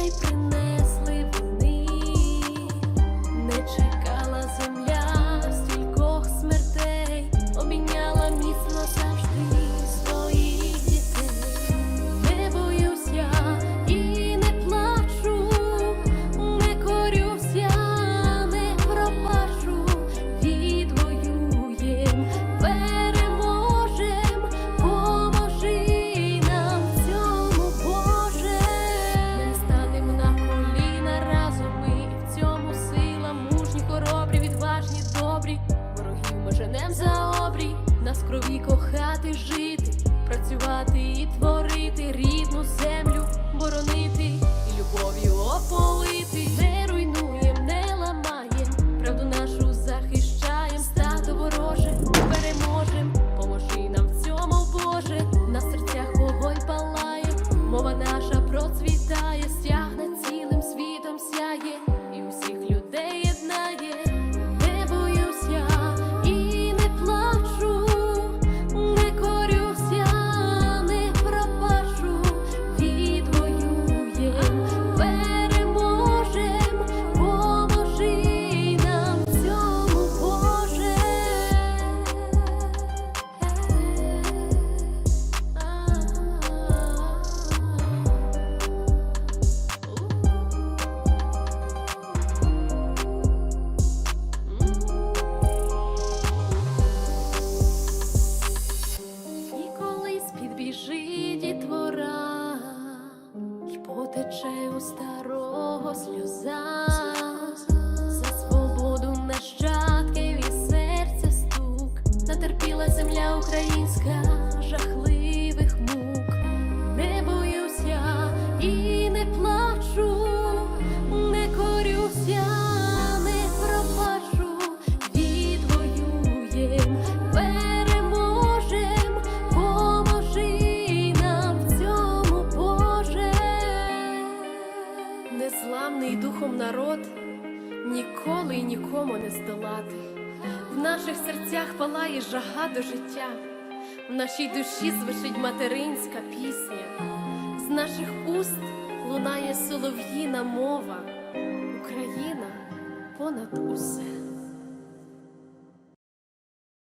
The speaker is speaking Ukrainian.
sei prendendo. Нас крові кохати, жити, працювати і творити, рідну землю боронити і любов'ю ополити. Не руйнуєм, не ламаєм, правду нашу захищаєм, стато вороже, переможем, поможи нам в цьому, Боже, на серцях вогонь палає, мова наша процвітає, потече у старого сльоза, Незламний духом народ ніколи й нікому не здолати. В наших серцях палає жага до життя, в нашій душі звучить материнська пісня, з наших уст лунає солов'їна мова, Україна понад усе.